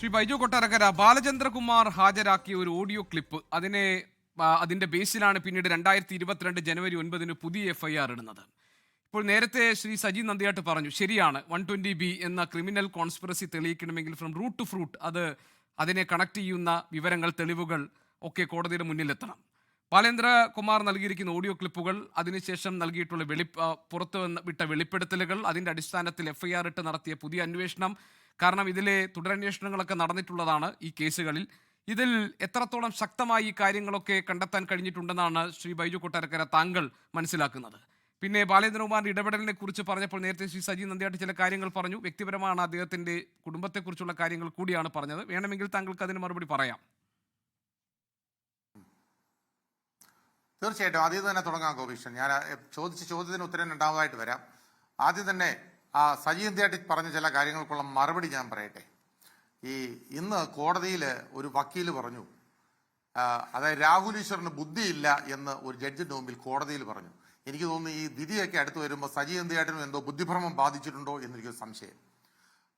ശ്രീ ബൈജു കൊട്ടാരക്കര ബാലചന്ദ്രകുമാർ ഹാജരാക്കിയ ഒരു audio clip. അതിനെ അതിന്റെ ബേസിലാണ് പിന്നീട് രണ്ടായിരത്തി ഇരുപത്തിരണ്ട് ജനുവരി ഒൻപതിന് പുതിയ എഫ് ഐ ആർ ഇടുന്നത്. ഇപ്പോൾ നേരത്തെ ശ്രീ സജി നന്ദിയാട്ട് പറഞ്ഞു ശരിയാണ് വൺ ട്വന്റി ബി എന്ന ക്രിമിനൽ കോൺസ്പിറസി തെളിയിക്കണമെങ്കിൽ ഫ്രം റൂട്ട് ടു ഫ്രൂട്ട് അത് അതിനെ കണക്ട് ചെയ്യുന്ന വിവരങ്ങൾ തെളിവുകൾ ഒക്കെ കോടതിയുടെ മുന്നിലെത്തണം. ബാലേന്ദ്രകുമാർ നൽകിയിരിക്കുന്ന ഓഡിയോ ക്ലിപ്പുകൾ അതിനുശേഷം നൽകിയിട്ടുള്ള വെളി പുറത്തു വിട്ട വെളിപ്പെടുത്തലുകൾ അതിന്റെ അടിസ്ഥാനത്തിൽ എഫ്ഐആർ ഇട്ട് നടത്തിയ പുതിയ അന്വേഷണം കാരണം ഇതിലെ തുടരന്വേഷണങ്ങളൊക്കെ നടന്നിട്ടുള്ളതാണ് ഈ കേസുകളിൽ. ഇതിൽ എത്രത്തോളം ശക്തമായി ഈ കാര്യങ്ങളൊക്കെ കണ്ടെത്താൻ കഴിഞ്ഞിട്ടുണ്ടെന്നാണ് ശ്രീ ബൈജു കൊട്ടാരക്കര താങ്കൾ മനസ്സിലാക്കുന്നത്. പിന്നെ ബാലേന്ദ്രകുമാറിന്റെ ഇടപെടലിനെ കുറിച്ച് പറഞ്ഞപ്പോൾ നേരത്തെ ശ്രീ സജി നന്ദിയായിട്ട് ചില കാര്യങ്ങൾ പറഞ്ഞു. വ്യക്തിപരമാണ് അദ്ദേഹത്തിന്റെ കുടുംബത്തെക്കുറിച്ചുള്ള കാര്യങ്ങൾ കൂടിയാണ് പറഞ്ഞത്. വേണമെങ്കിൽ താങ്കൾക്ക് അതിന് മറുപടി പറയാം. തീർച്ചയായിട്ടും ആദ്യം തന്നെ തുടങ്ങാം ഗോപീഷൻ. ഞാൻ ചോദിച്ച് ചോദ്യത്തിന് ഉത്തരം രണ്ടാമതായിട്ട് വരാം. ആദ്യം തന്നെ ആ സജി ഇന്ത്യയായിട്ട് പറഞ്ഞ ചില കാര്യങ്ങൾക്കുള്ള മറുപടി ഞാൻ പറയട്ടെ. ഈ ഇന്ന് കോടതിയിൽ ഒരു വക്കീൽ പറഞ്ഞു. അതായത് രാഹുൽ ഈശ്വറിന് ബുദ്ധിയില്ല എന്ന് ഒരു ജഡ്ജിന്റെ മുമ്പിൽ കോടതിയിൽ പറഞ്ഞു. എനിക്ക് തോന്നുന്നു ഈ വിധിയൊക്കെ അടുത്ത് വരുമ്പോൾ സജി എന്തിയായിട്ടും എന്തോ ബുദ്ധിഭ്രമം ബാധിച്ചിട്ടുണ്ടോ എന്നൊരു സംശയം.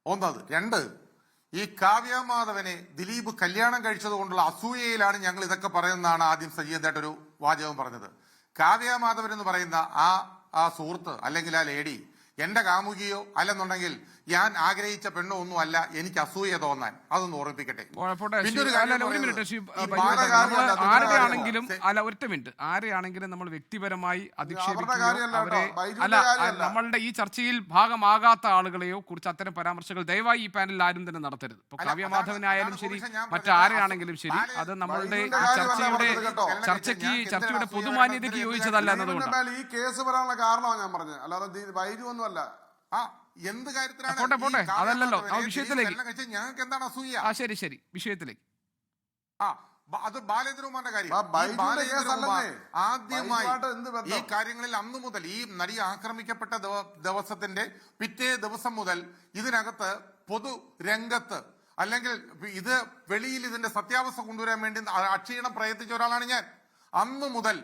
ഒന്നത് രണ്ട് ഈ കാവ്യമാധവനെ ദിലീപ് കല്യാണം കഴിച്ചത് കൊണ്ടുള്ള അസൂയയിലാണ് ഞങ്ങൾ ഇതൊക്കെ പറയുന്നതാണ് ആദ്യം സജീവതായിട്ടൊരു വാചകം പറഞ്ഞത്. കാവ്യമാധവൻ എന്ന് പറയുന്ന ആ ആ സുഹൃത്ത് അല്ലെങ്കിൽ ആ ലേഡി എന്റെ കാമുകിയോ അല്ലെന്നുണ്ടെങ്കിൽ ഞാൻ ആഗ്രഹിച്ച പെണ്ണോ ഒന്നും അല്ല എനിക്ക് അസൂയ തോന്നാൻ. അതൊന്ന് ഓർമ്മിപ്പിക്കട്ടെ. ആരെയാണെങ്കിലും. അല്ല ഒറ്റ മിനിറ്റ്. ആരെയാണെങ്കിലും നമ്മൾ വ്യക്തിപരമായി അധിക്ഷേപിക്കുകയോ അല്ല. നമ്മളുടെ ഈ ചർച്ചയിൽ ഭാഗമാകാത്ത ആളുകളെയോ കുറിച്ച് അത്തരം പരാമർശങ്ങൾ ദയവായി ഈ പാനലിൽ ആരും തന്നെ നടത്തരുത്. ഇപ്പൊ അല്ല, കാവ്യമാധവനെ അതാണ് ആയാലും ശരി. മറ്റാരെയാണെങ്കിലും ശരി അത് നമ്മളുടെ ഈ ചർച്ചയുടെ ചർച്ചയ്ക്ക് ചർച്ചയുടെ പൊതുമാന്യതയ്ക്ക് യോജിച്ചതല്ല എന്നതുകൊണ്ട് ഈ കേസ് വരാനുള്ള കാരണമാണ് ഞാൻ പറഞ്ഞത്. അല്ലാതെ ഒന്നുമല്ല. ആ എന്ത് കാര്യത്തിലാണ് പോട്ടെ, പോട്ടെ. അതല്ലല്ലോ. ആ വിഷയത്തിലേക്ക്. ഞങ്ങൾക്ക് എന്താണ് അസൂയ ആ ശരി ശരി വിഷയത്തിലേക്ക് ആ അത് ബാലേന്ദ്രകുമാറിന്റെ കാര്യം. ആദ്യമായി? ഈ കാര്യങ്ങളിൽ അന്നു മുതൽ ഈ നടി ആക്രമിക്കപ്പെട്ട ദിവസത്തിന്റെ പിറ്റേ ദിവസം മുതൽ ഇതിനകത്ത് പൊതു രംഗത്ത് അല്ലെങ്കിൽ ഇത് വെളിയിൽ ഇതിന്റെ സത്യാവസ്ഥ കൊണ്ടുവരാൻ വേണ്ടി അക്ഷീണം പ്രയത്നിച്ച ഒരാളാണ് ഞാൻ അന്നു മുതൽ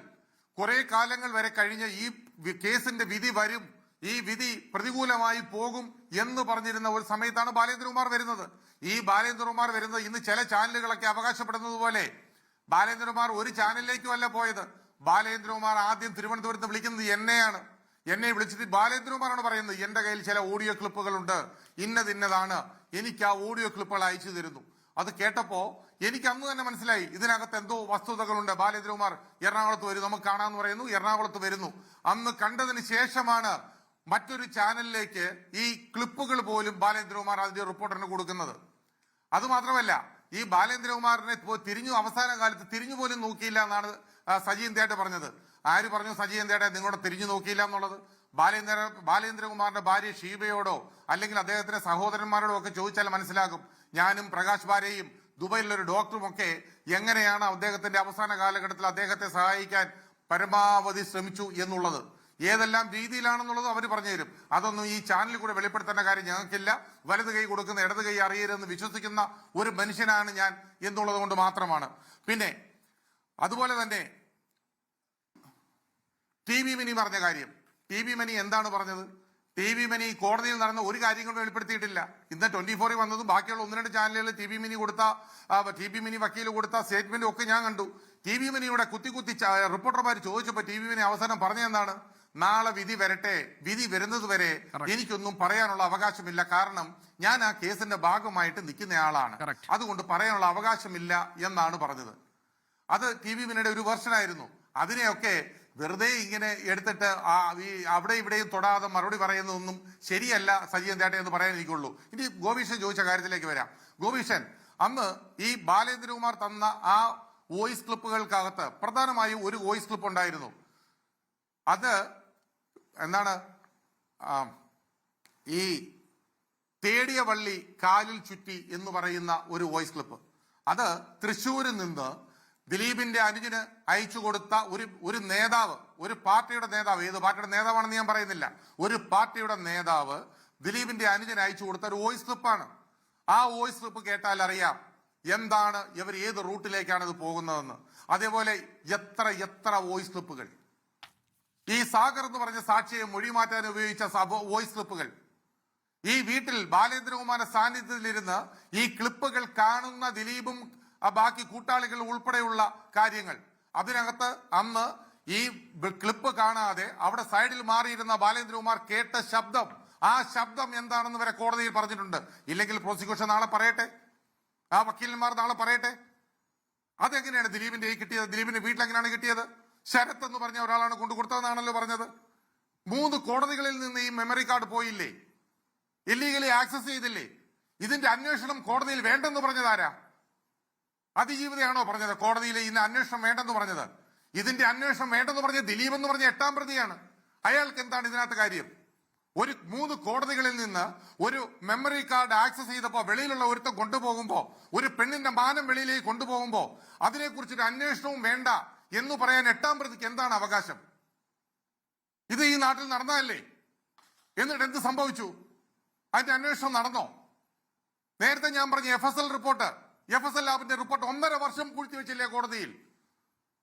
കുറെ കാലങ്ങൾ വരെ കഴിഞ്ഞ് ഈ കേസിന്റെ വിധി വരും ഈ വിധി പ്രതികൂലമായി പോകും എന്ന് പറഞ്ഞിരുന്ന ഒരു സമയത്താണ് ബാലേന്ദ്രകുമാർ വരുന്നത്. ഈ ബാലേന്ദ്രകുമാർ വരുന്നത് ഇന്ന് ചില ചാനലുകളൊക്കെ അവകാശപ്പെടുന്നത് പോലെ ബാലേന്ദ്രകുമാർ ഒരു ചാനലിലേക്കും അല്ല പോയത്. ബാലേന്ദ്രകുമാർ ആദ്യം തിരുവനന്തപുരത്ത് വിളിക്കുന്നത് എന്നെയാണ്. എന്നെ വിളിച്ചിട്ട് ബാലേന്ദ്രകുമാറാണ് പറയുന്നത്. എന്റെ കയ്യിൽ ചില ഓഡിയോ ക്ലിപ്പുകളുണ്ട്. ഇന്നതിന്നതാണ് എനിക്ക് ആ ഓഡിയോ ക്ലിപ്പുകൾ അയച്ചു തരുന്നു. അത് കേട്ടപ്പോ എനിക്ക് അന്ന് തന്നെ മനസ്സിലായി. ഇതിനകത്ത് എന്തോ വസ്തുതകളുണ്ട്. ബാലേന്ദ്രകുമാർ എറണാകുളത്ത് വരും. നമുക്ക് കാണാന്ന് പറയുന്നു. എറണാകുളത്ത് വരുന്നു. അന്ന് കണ്ടതിന് ശേഷമാണ് മറ്റൊരു ചാനലിലേക്ക് ഈ ക്ലിപ്പുകൾ പോലും ബാലേന്ദ്രകുമാർ അതിന്റെ റിപ്പോർട്ടറിന് കൊടുക്കുന്നത്. അത് മാത്രമല്ല ഈ ബാലേന്ദ്രകുമാറിനെ തിരിഞ്ഞു അവസാന കാലത്ത് തിരിഞ്ഞു പോലും നോക്കിയില്ല എന്നാണ് സജീൻ സജി ഇന്ത്യയായിട്ട് പറഞ്ഞത്. ആര് പറഞ്ഞു സജീൻ ഇന്ത്യയായിട്ട് നിങ്ങളോട് തിരിഞ്ഞു നോക്കിയില്ല എന്നുള്ളത്? ബാലേന്ദ്ര ബാലേന്ദ്രകുമാറിന്റെ ഭാര്യ ഷീബയോടോ അല്ലെങ്കിൽ അദ്ദേഹത്തിന്റെ സഹോദരന്മാരോടോ ഒക്കെ ചോദിച്ചാൽ മനസ്സിലാകും. ഞാനും പ്രകാശ് ഭാര്യയും ദുബൈയിലുള്ള ഒരു ഡോക്ടറും ഒക്കെ എങ്ങനെയാണ് അദ്ദേഹത്തിന്റെ അവസാന കാലഘട്ടത്തിൽ അദ്ദേഹത്തെ സഹായിക്കാൻ പരമാവധി ശ്രമിച്ചു എന്നുള്ളത്. ഏതെല്ലാം രീതിയിലാണെന്നുള്ളത് അവർ പറഞ്ഞു തരും അതൊന്നും ഈ ചാനലിൽ കൂടെ വെളിപ്പെടുത്തേണ്ട കാര്യം ഞങ്ങൾക്കില്ല. വലത് കൈ കൊടുക്കുന്ന ഇടത് കൈ അറിയരുതെന്ന് വിശ്വസിക്കുന്ന ഒരു മനുഷ്യനാണ് ഞാൻ എന്നുള്ളത് കൊണ്ട് മാത്രമാണ്. പിന്നെ അതുപോലെ തന്നെ ടി വി മിനി പറഞ്ഞ കാര്യം. ടി വി മിനി എന്താണ് പറഞ്ഞത്? ടി വി മിനി കോടതിയിൽ നടന്ന ഒരു കാര്യങ്ങളും വെളിപ്പെടുത്തിയിട്ടില്ല. ഇന്ന് ട്വന്റി ഫോറിൽ വന്നതും ബാക്കിയുള്ള ഒന്ന് രണ്ട് ചാനലുകളിൽ ടി വി മിനി കൊടുത്ത ടി വി മിനി വക്കീൽ കൊടുത്ത സ്റ്റേറ്റ്മെന്റും ഒക്കെ ഞാൻ കണ്ടു. ടി വി മിനിയുടെ കുത്തി കുത്തി റിപ്പോർട്ടർമാർ ചോദിച്ചപ്പോൾ ടി വി മിനി അവസാനം പറഞ്ഞതെന്താണ്? നാളെ വിധി വരട്ടെ വിധി വരുന്നതുവരെ എനിക്കൊന്നും പറയാനുള്ള അവകാശമില്ല. കാരണം ഞാൻ ആ കേസിന്റെ ഭാഗമായിട്ട് നിൽക്കുന്നയാളാണ്. ആളാണ് അതുകൊണ്ട് പറയാനുള്ള അവകാശമില്ല എന്നാണ് പറഞ്ഞത്. അത് ടി വി മിനിയുടെ ഒരു വെർഷനായിരുന്നു. അതിനെയൊക്കെ വെറുതെ ഇങ്ങനെ എടുത്തിട്ട് ആ ഈ അവിടെ ഇവിടെയും തൊടാതെ മറുപടി പറയുന്നതൊന്നും ശരിയല്ല സജീവൻ ചേട്ടൻ എന്ന് പറയാൻ എനിക്കുള്ളൂ. ഇനി ഗോപീഷൻ ചോദിച്ച കാര്യത്തിലേക്ക് വരാം. ഗോപീഷൻ അന്ന് ഈ ബാലേന്ദ്രകുമാർ തന്ന ആ വോയിസ് ക്ലിപ്പുകൾക്കകത്ത് പ്രധാനമായും ഒരു വോയിസ് ക്ലിപ്പ് ഉണ്ടായിരുന്നു. അത് എന്താണ്? ഈ തേടിയ വള്ളി കാലിൽ ചുറ്റി എന്ന് പറയുന്ന ഒരു വോയിസ് ക്ലിപ്പ്. അത് തൃശ്ശൂരിൽ നിന്ന് ദിലീപിന്റെ അനുജന് അയച്ചു കൊടുത്ത ഒരു ഒരു നേതാവ് ഒരു പാർട്ടിയുടെ നേതാവ്. ഏത് പാർട്ടിയുടെ നേതാവാണെന്ന് ഞാൻ പറയുന്നില്ല. ഒരു പാർട്ടിയുടെ നേതാവ് ദിലീപിന്റെ അനുജന് അയച്ചു കൊടുത്ത ഒരു വോയിസ് ക്ലിപ്പാണ്. ആ വോയിസ് ക്ലിപ്പ് കേട്ടാൽ അറിയാം എന്താണ് ഇവർ ഏത് റൂട്ടിലേക്കാണ് ഇത് പോകുന്നതെന്ന്. അതേപോലെ എത്ര എത്ര വോയിസ് ക്ലിപ്പുകൾ. ഈ സാഗർ എന്ന് പറഞ്ഞ സാക്ഷിയെ മൊഴി മാറ്റാൻ ഉപയോഗിച്ച വോയിസ് ക്ലിപ്പുകൾ ഈ വീട്ടിൽ ബാലേന്ദ്രകുമാറിന്റെ സാന്നിധ്യത്തിലിരുന്ന് ഈ ക്ലിപ്പുകൾ കാണുന്ന ദിലീപും ബാക്കി കൂട്ടാളികൾ ഉൾപ്പെടെയുള്ള കാര്യങ്ങൾ. അതിനകത്ത് അന്ന് ഈ ക്ലിപ്പ് കാണാതെ അവിടെ സൈഡിൽ മാറിയിരുന്ന ബാലേന്ദ്രകുമാർ കേട്ട ശബ്ദം. ആ ശബ്ദം എന്താണെന്ന് വരെ കോടതിയിൽ പറഞ്ഞിട്ടുണ്ട്. ഇല്ലെങ്കിൽ പ്രോസിക്യൂഷൻ നാളെ പറയട്ടെ? ആ വക്കീലന്മാർ നാളെ പറയട്ടെ? അതെങ്ങനെയാണ് ദിലീപിന്റെ ഈ കിട്ടിയത്? ദിലീപിന്റെ വീട്ടിൽ എങ്ങനെയാണ് കിട്ടിയത്? ശരത് എന്ന് പറഞ്ഞ ഒരാളാണ് കൊണ്ടു കൊടുത്തതെന്നാണല്ലോ പറഞ്ഞത്. മൂന്ന് കോടതികളിൽ നിന്ന് ഈ മെമ്മറി കാർഡ് പോയില്ലേ? ഇല്ലീഗലി ആക്സസ് ചെയ്തില്ലേ? ഇതിന്റെ അന്വേഷണം കോടതിയിൽ വേണ്ടെന്ന് പറഞ്ഞതാരാ അതിജീവിതയാണോ പറഞ്ഞത്? കോടതിയിൽ ഇന്ന് അന്വേഷണം വേണ്ടെന്ന് പറഞ്ഞത്. ഇതിന്റെ അന്വേഷണം വേണ്ടെന്ന് പറഞ്ഞ ദിലീപ് എന്ന് പറഞ്ഞ എട്ടാം പ്രതിയാണ്. അയാൾക്ക് എന്താണ് ഇതിനകത്ത് കാര്യം? ഒരു മൂന്ന് കോടതികളിൽ നിന്ന് ഒരു മെമ്മറി കാർഡ് ആക്സസ് ചെയ്തപ്പോ വെളിയിലുള്ള ഒരുത്തം കൊണ്ടുപോകുമ്പോ ഒരു പെണ്ണിന്റെ മാനം വെളിയിലേക്ക് കൊണ്ടുപോകുമ്പോ അതിനെക്കുറിച്ചൊരു അന്വേഷണവും വേണ്ട. എന്ന് പറയാൻ എട്ടാം പ്രതിക്ക് എന്താണ് അവകാശം? ഇത് ഈ നാട്ടിൽ നടന്നതല്ലേ? എന്നിട്ട് എന്ത് സംഭവിച്ചു? അതിന്റെ അന്വേഷണം നടന്നോ? നേരത്തെ ഞാൻ പറഞ്ഞ F S L report F S L ലാബിന്റെ report ഒന്നര വർഷം കുഴിച്ചു വെച്ചില്ലേ കോടതിയിൽ?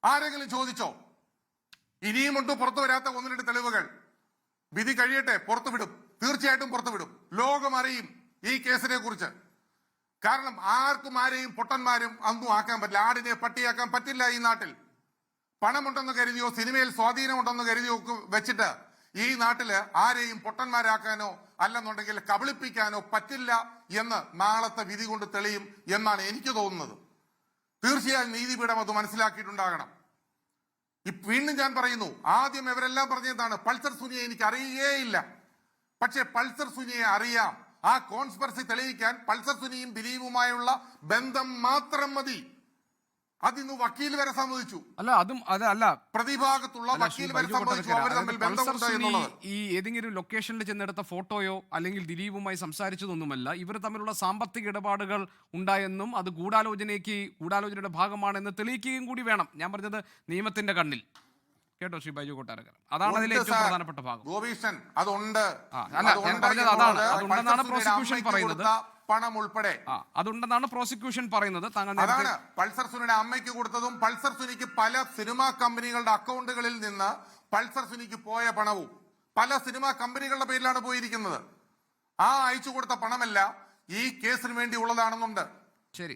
ആരെങ്കിലും ചോദിച്ചോ? ഇനിയുമുണ്ട് പുറത്തു വരാത്ത ഒന്ന് രണ്ട് തെളിവുകൾ. വിധി കഴിയട്ടെ പുറത്തുവിടും തീർച്ചയായിട്ടും പുറത്തുവിടും ലോകം അറിയും ഈ കേസിനെ കുറിച്ച്. കാരണം ആർക്കും ആരെയും പൊട്ടന്മാരും അന്നും ആക്കാൻ പറ്റില്ല. ആടിനെ പട്ടിയാക്കാൻ പറ്റില്ല ഈ നാട്ടിൽ. പണമുണ്ടെന്ന് കരുതിയോ സിനിമയിൽ സ്വാധീനമുണ്ടെന്ന് കരുതിയോ വെച്ചിട്ട് ഈ നാട്ടിൽ ആരെയും പൊട്ടന്മാരാക്കാനോ അല്ലെന്നുണ്ടെങ്കിൽ കബളിപ്പിക്കാനോ പറ്റില്ല എന്ന് നാളത്തെ വിധി കൊണ്ട് തെളിയും എന്നാണ് എനിക്ക് തോന്നുന്നത്. തീർച്ചയായും നീതിപീഠം അത് മനസ്സിലാക്കിയിട്ടുണ്ടാകണം. വീണ്ടും ഞാൻ പറയുന്നു ആദ്യം ഇവരെല്ലാം പറഞ്ഞതാണ് പൾസർ സുനിയെ എനിക്ക് അറിയുകയില്ല പക്ഷേ പൾസർ സുനിയെ അറിയാം. ആ കോൺസ്പെറസി തെളിയിക്കാൻ പൾസർ സുനിയും ദിലീപുമായുള്ള ബന്ധം മാത്രം മതി. അതിന്ന് വക്കീൽ വരെ സമ്മതിച്ചു. അല്ല അതും അത് അല്ല. പ്രതിഭാഗത്തുള്ള വക്കീൽ വരെ സമ്മതിച്ചു. അവർ തമ്മിൽ ബന്ധമുണ്ട് എന്നുള്ളത് ഈ ഏതെങ്കിലും ലൊക്കേഷനിൽ ചെന്നെടുത്ത ഫോട്ടോയോ അല്ലെങ്കിൽ ദിലീപുമായി സംസാരിച്ചതൊന്നുമല്ല. ഇവർ തമ്മിലുള്ള സാമ്പത്തിക ഇടപാടുകൾ ഉണ്ടായെന്നും അത് ഗൂഢാലോചനയ്ക്ക് ഗൂഢാലോചനയുടെ ഭാഗമാണെന്ന് തെളിയിക്കുകയും കൂടി വേണം. ഞാൻ പറഞ്ഞത് നിയമത്തിന്റെ കണ്ണിൽ. കേട്ടോ ശ്രീ ബൈജു കൊട്ടാരക്കര? അതാണ് അതിലെ ഏറ്റവും പ്രധാനപ്പെട്ട ഭാഗം. ഗോപീഷൻ അതുണ്ട്. അല്ല, ഞാൻ പറഞ്ഞത് അതാണ്. അതുണ്ടെന്നാണ് പ്രോസിക്യൂഷൻ പറയുന്നത്. പണം ഉൾപ്പെടെ. ആ അതുണ്ടെന്നാണ് പ്രോസിക്യൂഷൻ പറയുന്നത്. താങ്കൾ അതാണ് നേരത്തെ പൾസർ സുനിയുടെ അമ്മയ്ക്ക് കൊടുത്തതും പൾസർ സുനിക്ക് പല സിനിമാ കമ്പനികളുടെ അക്കൗണ്ടുകളിൽ നിന്ന് പൾസർ സുനിക്ക് പോയ പണവും പല സിനിമാ കമ്പനികളുടെ പേരിലാണ് പോയിരിക്കുന്നത്. ആ അയച്ചു കൊടുത്ത പണമല്ല ഈ കേസിന് വേണ്ടി ഉള്ളതാണെന്നുണ്ട്. ശരി.